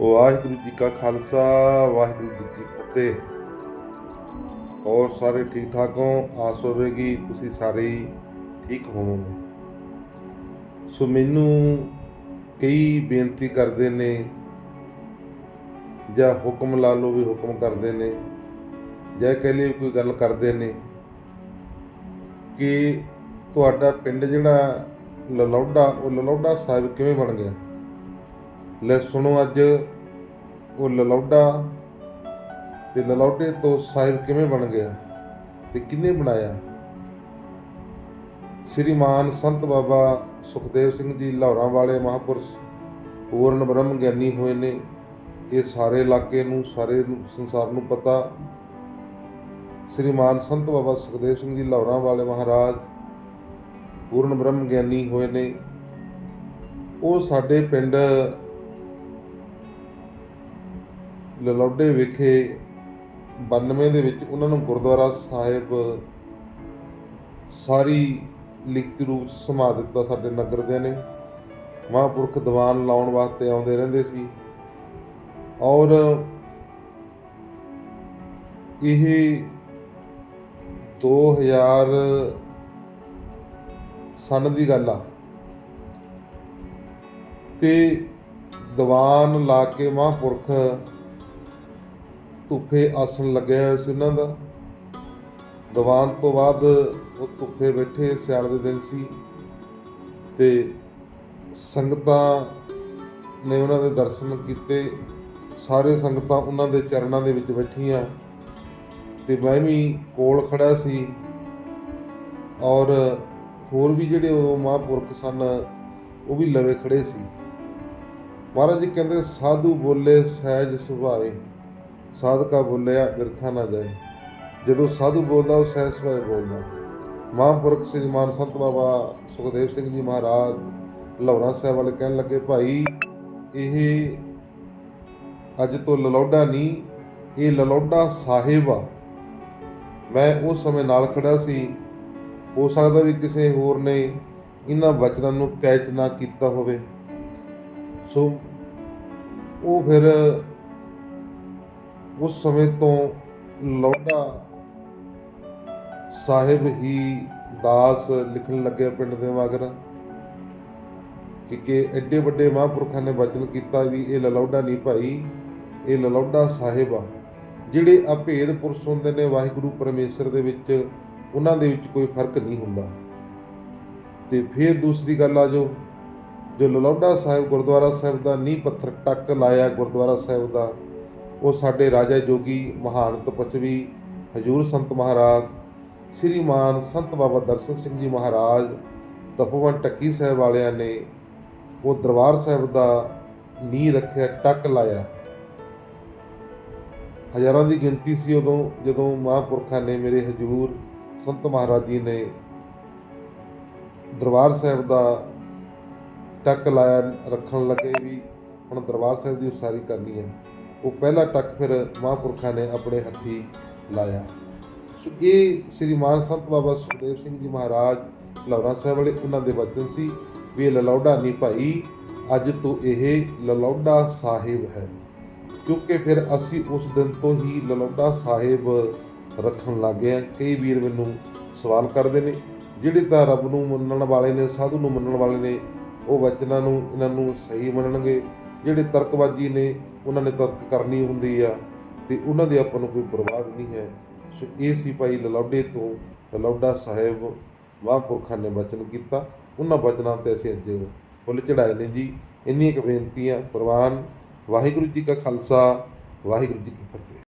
ਵਾਹਿਗੁਰੂ ਜੀ ਕਾ ਖਾਲਸਾ, ਵਾਹਿਗੁਰੂ ਜੀ ਕੀ ਫਤਿਹ। ਹੋਰ ਸਾਰੇ ਠੀਕ ਠਾਕ ਹੋ ਆਸ ਹੋਵੇਗੀ ਤੁਸੀਂ ਸਾਰੇ ਠੀਕ ਹੋਵੋਗੇ। ਸੋ ਮੈਨੂੰ ਕਈ ਬੇਨਤੀ ਕਰਦੇ ਨੇ, ਜਾਂ ਹੁਕਮ ਲਾ ਲਓ ਵੀ ਹੁਕਮ ਕਰਦੇ ਨੇ, ਜਾਂ ਕਹਿ ਲਈ ਕੋਈ ਗੱਲ ਕਰਦੇ ਨੇ, ਕਿ ਤੁਹਾਡਾ ਪਿੰਡ ਜਿਹੜਾ ਲਲੌਡਾ, ਉਹ ਲਲੌਡਾ ਸਾਹਿਬ ਕਿਵੇਂ ਬਣ ਗਿਆ? ਲੈ ਸੁਣੋ ਅੱਜ ਉਹ ਲਲੌਡਾ ਤੇ ਲਲੌਡੇ ਤੋਂ ਸਾਹਿਬ ਕਿਵੇਂ ਬਣ ਗਿਆ ਤੇ ਕਿੰਨੇ ਬਣਾਇਆ? ਸ੍ਰੀਮਾਨ ਸੰਤ ਬਾਬਾ ਸੁਖਦੇਵ ਸਿੰਘ ਜੀ ਲਾਹੌਰਾਂ ਵਾਲੇ ਮਹਾਪੁਰਸ਼ ਪੂਰਨ ਬ੍ਰਹਮ ਗਿਆਨੀ ਹੋਏ ਨੇ। ਇਹ ਸਾਰੇ ਇਲਾਕੇ ਨੂੰ, ਸਾਰੇ ਸੰਸਾਰ ਨੂੰ ਪਤਾ। ਸ੍ਰੀਮਾਨ ਸੰਤ ਬਾਬਾ ਸੁਖਦੇਵ ਸਿੰਘ ਜੀ ਲਾਹੌਰਾਂ ਵਾਲੇ ਮਹਾਰਾਜ ਪੂਰਨ ਬ੍ਰਹਮ ਗਿਆਨੀ ਹੋਏ ਨੇ। ਉਹ ਸਾਡੇ ਪਿੰਡ ਲਲੌਡੇ ਵਿਖੇ 92 ਦੇ ਵਿੱਚ ਉਹਨਾਂ ਨੂੰ ਗੁਰਦੁਆਰਾ ਸਾਹਿਬ ਸਾਰੀ ਲਿਖਤੀ ਰੂਪ 'ਚ ਸਮਾ ਦਿੱਤਾ ਸਾਡੇ ਨਗਰ ਦੇ ਨੇ। ਮਹਾਂਪੁਰਖ ਦੀਵਾਨ ਲਾਉਣ ਵਾਸਤੇ ਆਉਂਦੇ ਰਹਿੰਦੇ ਸੀ। ਔਰ ਇਹ 2000 ਸਨ ਦੀ ਗੱਲ ਆ। ਤੇ ਦੀਵਾਨ ਲਾ ਕੇ ਮਹਾਂਪੁਰਖ ਧੁੱਪੇ ਆਸਣ ਲੱਗਿਆ ਹੋਇਆ ਸੀ ਉਹਨਾਂ ਦਾ। ਦੀਵਾਨ ਤੋਂ ਬਾਅਦ ਉਹ ਧੁੱਪੇ ਬੈਠੇ ਸਿਆਲ ਦੇ ਦਿਨ ਸੀ ਤੇ ਸੰਗਤਾਂ ਨੇ ਉਹਨਾਂ ਦੇ ਦਰਸ਼ਨ ਕੀਤੇ। ਸਾਰੇ ਸੰਗਤਾਂ ਉਹਨਾਂ ਦੇ ਚਰਨਾਂ ਦੇ ਵਿੱਚ ਬੈਠੀਆਂ ਤੇ ਮੈਂ ਵੀ ਕੋਲ ਖੜਾ ਸੀ ਔਰ ਹੋਰ ਵੀ ਜਿਹੜੇ ਉਹ ਮਹਾਂਪੁਰਖ ਸਨ, ਉਹ ਵੀ ਲਵੇ ਖੜੇ ਸੀ। ਮਹਾਰਾਜ ਜੀ ਕਹਿੰਦੇ, ਸਾਧੂ ਬੋਲੇ ਸਹਿਜ ਸੁਭਾਏ। ਸਾਧਕਾ ਬੋਲਿਆ, ਬਿਰਥਾ ਨਾ ਜਾਏ। ਜਦੋਂ ਸਾਧੂ ਬੋਲਦਾ, ਉਹ ਸਹਿਜ ਸੁਭਾਏ ਬੋਲਦਾ। ਮਹਾਂਪੁਰਖ ਸ੍ਰੀ ਮਾਨ ਸੰਤ ਬਾਬਾ ਸੁਖਦੇਵ ਸਿੰਘ ਜੀ ਮਹਾਰਾਜ ਲਾਹੌਰਾ ਸਾਹਿਬ ਵਾਲੇ ਕਹਿਣ ਲੱਗੇ, ਭਾਈ, ਇਹ ਅੱਜ ਤੋਂ ਲਲੌਡਾ ਨਹੀਂ, ਇਹ ਲਲੌਡਾ ਸਾਹਿਬ ਆ। ਮੈਂ ਉਸ ਸਮੇਂ ਨਾਲ ਖੜਾ ਸੀ। ਹੋ ਸਕਦਾ ਵੀ ਕਿਸੇ ਹੋਰ ਨੇ ਇਹਨਾਂ ਵਚਨਾਂ ਨੂੰ ਕੈਚ ਨਾ ਕੀਤਾ ਹੋਵੇ। ਸੋ ਉਹ ਫਿਰ ਉਸ ਸਮੇਂ ਤੋਂ ਲੌਡਾ ਸਾਹਿਬ ਹੀ ਦਾਸ ਲਿਖਣ ਲੱਗਿਆ ਪਿੰਡ ਦੇ ਮਗਰ ਕਿ ਕਿ ਐਡੇ ਵੱਡੇ ਮਹਾਂਪੁਰਖਾਂ ਨੇ ਵਚਨ ਕੀਤਾ ਵੀ ਇਹ ਲਲੌਡਾ ਨਹੀਂ ਭਾਈ, ਇਹ ਲਲੌਡਾ ਸਾਹਿਬ ਆ। ਜਿਹੜੇ ਅਭੇਦ ਪੁਰਸ਼ ਹੁੰਦੇ ਨੇ ਵਾਹਿਗੁਰੂ ਪਰਮੇਸ਼ਰ ਦੇ ਵਿੱਚ, ਉਹਨਾਂ ਦੇ ਵਿੱਚ ਕੋਈ ਫ਼ਰਕ ਨਹੀਂ ਹੁੰਦਾ। ਤੇ ਫਿਰ ਦੂਸਰੀ ਗੱਲ ਆ ਜੋ ਜੋ ਲਲੌਡਾ ਸਾਹਿਬ ਗੁਰਦੁਆਰਾ ਸਾਹਿਬ ਦਾ ਨੀਂਹ ਪੱਥਰ ਟੱਕ ਲਾਇਆ ਗੁਰਦੁਆਰਾ ਸਾਹਿਬ ਦਾ ਉਹ ਸਾਡੇ ਰਾਜਾ ਜੋਗੀ ਮਹਾਨ ਤਪਸਵੀ ਹਜੂਰ ਸੰਤ ਮਹਾਰਾਜ ਸ੍ਰੀਮਾਨ ਸੰਤ ਬਾਬਾ ਦਰਸ਼ਨ ਸਿੰਘ ਜੀ ਮਹਾਰਾਜ, ਤਪੋਵਨ ਟੱਕੀ ਸਾਹਿਬ ਵਾਲਿਆਂ ਨੇ ਉਹ ਦਰਬਾਰ ਸਾਹਿਬ ਦਾ ਨੀਂਹ ਰੱਖਿਆ, ਟੱਕ ਲਾਇਆ। ਹਜ਼ਾਰਾਂ ਦੀ ਗਿਣਤੀ ਸੀ ਉਦੋਂ, ਜਦੋਂ ਮਹਾਂਪੁਰਖਾਂ ਨੇ ਮੇਰੇ ਹਜੂਰ ਸੰਤ ਮਹਾਰਾਜ ਜੀ ਨੇ ਦਰਬਾਰ ਸਾਹਿਬ ਦਾ ਟੱਕ ਲਾਇਆ, ਰੱਖਣ ਲੱਗੇ ਵੀ ਹੁਣ ਦਰਬਾਰ ਸਾਹਿਬ ਦੀ ਉਸਾਰੀ ਕਰਨੀ ਹੈ। ਉਹ ਪਹਿਲਾ ਟੱਕ ਫਿਰ ਮਹਾਂਪੁਰਖਾਂ ਨੇ ਆਪਣੇ ਹੱਥੀ ਲਾਇਆ। ਸੋ ਇਹ ਸ੍ਰੀ ਮਾਨ ਸੰਤ ਬਾਬਾ ਸੁਖਦੇਵ ਸਿੰਘ ਜੀ ਮਹਾਰਾਜ ਲੌਰਾ ਸਾਹਿਬ ਵਾਲੇ, ਉਹਨਾਂ ਦੇ ਵਚਨ ਸੀ ਵੀ ਇਹ ਨਹੀਂ ਭਾਈ, ਅੱਜ ਤੋਂ ਇਹ ਲਲੌਡਾ ਸਾਹਿਬ ਹੈ। ਕਿਉਂਕਿ ਫਿਰ ਅਸੀਂ ਉਸ ਦਿਨ ਤੋਂ ਹੀ ਲਲੌਡਾ ਸਾਹਿਬ ਰੱਖਣ ਲੱਗੇ ਆ ਕਈ ਵੀਰ ਮੈਨੂੰ ਸਵਾਲ ਕਰਦੇ ਨੇ, ਜਿਹੜੇ ਤਾਂ ਰੱਬ ਨੂੰ ਮੰਨਣ ਵਾਲੇ ਨੇ, ਸਾਧੂ ਨੂੰ ਮੰਨਣ ਵਾਲੇ ਨੇ, ਉਹ ਵਚਨਾਂ ਨੂੰ, ਇਹਨਾਂ ਨੂੰ ਸਹੀ ਮੰਨਣਗੇ। ਜਿਹੜੇ ਤਰਕਬਾਜੀ ਨੇ ਉਹਨਾਂ ਨੇ ਤਰਕ ਕਰਨੀ ਹੁੰਦੀ ਆ ਤੇ ਉਹਨਾਂ ਦੀ ਆਪਾਂ ਨੂੰ ਕੋਈ ਪਰਵਾਹ ਵੀ ਨਹੀਂ ਹੈ। ਸੋ ਇਹ ਸੀ ਭਾਈ ਲਲੌਡੇ ਤੋਂ ਲਲੌਡਾ ਸਾਹਿਬ ਮਹਾਂਪੁਰਖਾਂ ਨੇ ਬਚਨ ਕੀਤਾ। ਉਹਨਾਂ ਬਚਨਾਂ ਤੇ ਅਸੀਂ ਅੱਜ ਫੁੱਲ ਚੜਾਏ ਨੇ ਜੀ। ਇੰਨੀਆਂ ਕੁ ਬੇਨਤੀਆਂ, ਪ੍ਰਵਾਨ, ਵਾਹਿਗੁਰੂ ਜੀ ਕਾ ਖਾਲਸਾ, ਵਾਹਿਗੁਰੂ ਜੀ ਕੀ ਫਤਿਹ।